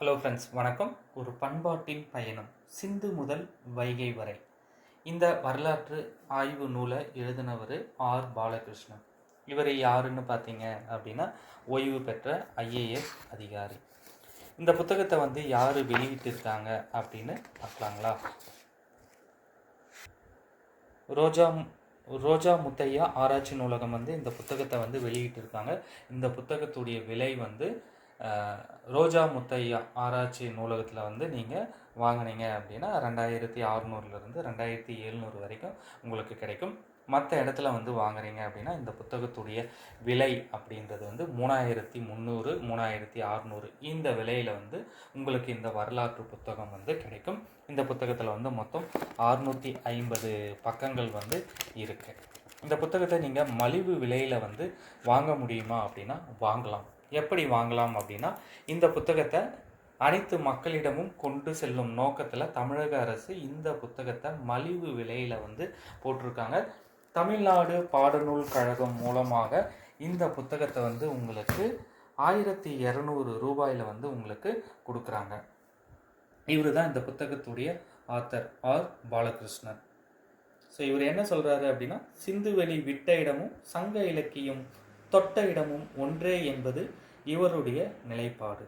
Hello friends வணக்கம். ஒரு பண்பாட்டின் பயணம் சிந்து முதல் வைகை வரை. இந்த வரலாற்று ஆய்வு நூலை எழுதினவர் ஆர். பாலகிருஷ்ணன். இவர் யாருன்னு பார்த்தீங்க அப்படின்னா ஓய்வு பெற்ற ஐஏஎஸ் அதிகாரி. இந்த புத்தகத்தை வந்து யார் வெளியிட்டிருக்காங்க அப்படின்னு பார்க்கலாங்களா? ரோஜா ரோஜா முத்தையா ஆராய்ச்சி நூலகம் வந்து இந்த புத்தகத்தை வந்து வெளியிட்டிருக்காங்க. இந்த புத்தகத்துடைய விலை வந்து ரோஜா முத்தையா ஆராய்ச்சி நூலகத்தில் வந்து நீங்கள் வாங்குனீங்க அப்படின்னா ரெண்டாயிரத்தி அறநூறுலேருந்து ரெண்டாயிரத்தி எழுநூறு வரைக்கும் உங்களுக்கு கிடைக்கும். மற்ற இடத்துல வந்து வாங்குறீங்க அப்படின்னா இந்த புத்தகத்துடைய விலை அப்படின்றது வந்து மூணாயிரத்தி முந்நூறு மூணாயிரத்தி அறநூறு. இந்த விலையில் வந்து உங்களுக்கு இந்த வரலாற்று புத்தகம் வந்து கிடைக்கும். இந்த புத்தகத்தில் வந்து மொத்தம் அறுநூற்றி ஐம்பது பக்கங்கள் வந்து இருக்குது இந்த புத்தகத்தை நீங்கள் மலிவு விலையில் வந்து வாங்க முடியுமா அப்படின்னா வாங்கலாம். எப்படி வாங்கலாம் அப்படின்னா இந்த புத்தகத்தை அனைத்து மக்களிடமும் கொண்டு செல்லும் நோக்கத்தில் தமிழக அரசு இந்த புத்தகத்தை மலிவு விலையில் வந்து போட்டிருக்காங்க. தமிழ்நாடு பாடநூல் கழகம் மூலமாக இந்த புத்தகத்தை வந்து உங்களுக்கு ஆயிரத்தி இரநூறு ரூபாயில் வந்து உங்களுக்கு கொடுக்குறாங்க. இவர் தான் இந்த புத்தகத்துடைய ஆத்தர் ஆர். பாலகிருஷ்ணன். ஸோ இவர் என்ன சொல்கிறாரு அப்படின்னா சிந்துவெளி விட்ட இடமும் சங்க இலக்கியம் தொட்ட இடமும் ஒன்றே என்பது இவருடைய நிலைப்பாடு.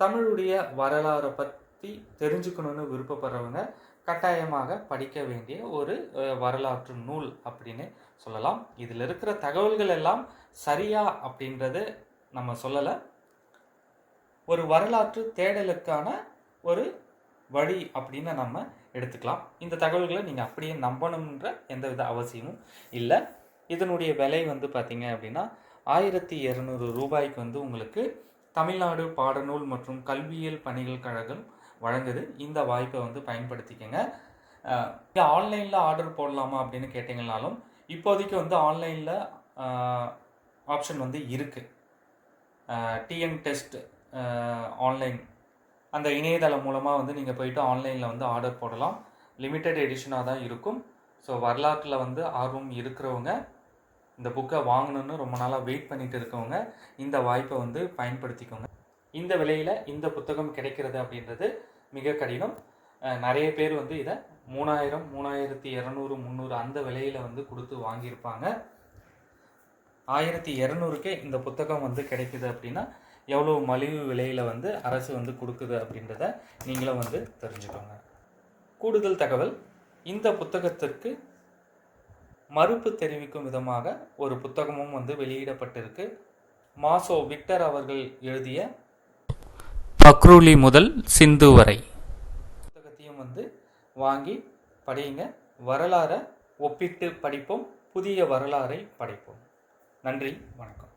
தமிழுடைய வரலாறை பற்றி தெரிஞ்சுக்கணும்னு விருப்பப்படுறவங்க கட்டாயமாக படிக்க வேண்டிய ஒரு வரலாற்று நூல் அப்படின்னு சொல்லலாம். இதில் இருக்கிற தகவல்கள் எல்லாம் சரியா அப்படின்றது நம்ம சொல்லலை. ஒரு வரலாற்று தேடலுக்கான ஒரு வழி அப்படின்னு நம்ம எடுத்துக்கலாம். இந்த தகவல்களை நீங்கள் அப்படியே நம்பணுன்ற எந்தவித அவசியமும் இல்லை. இதனுடைய விலை வந்து பார்த்தீங்க அப்படின்னா ஆயிரத்தி இரநூறு ரூபாய்க்கு வந்து உங்களுக்கு தமிழ்நாடு பாடநூல் மற்றும் கல்வியியல் பணிகள் கழகம் வழங்குது. இந்த வாய்ப்பை வந்து பயன்படுத்திக்கங்க. ஆன்லைனில் ஆர்டர் போடலாமா அப்படின்னு கேட்டிங்கனாலும் இப்போதைக்கு வந்து ஆன்லைனில் ஆப்ஷன் வந்து இருக்குது டிஎன் டெஸ்ட் ஆன்லைன். அந்த இணையதளம் மூலமாக வந்து நீங்கள் போயிட்டு ஆன்லைனில் வந்து ஆர்டர் போடலாம். லிமிட்டெட் எடிஷனாக தான் இருக்கும். ஸோ வரலாற்றில் வந்து ஆர்வம் இருக்கிறவங்க இந்த புக்கை வாங்கணும்னு ரொம்ப நாளாக வெயிட் பண்ணிட்டு இருக்கவங்க இந்த வாய்ப்பை வந்து பயன்படுத்திக்கோங்க. இந்த விலையில் இந்த புத்தகம் கிடைக்கிறது அப்படின்றது மிக கடினம். நிறைய பேர் வந்து இதை மூணாயிரம் மூணாயிரத்தி இரநூறு முந்நூறு அந்த விலையில் வந்து கொடுத்து வாங்கியிருப்பாங்க. ஆயிரத்தி இரநூறுக்கே இந்த புத்தகம் வந்து கிடைக்குது அப்படின்னா எவ்வளோ மலிவு விலையில் வந்து அரசு வந்து கொடுக்குது அப்படின்றத நீங்களும் வந்து தெரிஞ்சுக்கோங்க. கூடுதல் தகவல் இந்த புத்தகத்திற்கு மறுப்பு தெரிவிக்கும் விதமாக ஒரு புத்தகமும் வந்து வெளியிடப்பட்டிருக்கு. மாசோ விக்டர் அவர்கள் எழுதிய பக்ரூலி முதல் சிந்து வரை. புத்தகத்தையும் வந்து வாங்கி படியுங்க. வரலாறை ஒப்பிட்டு படிப்போம். புதிய வரலாறை படைப்போம். நன்றி. வணக்கம்.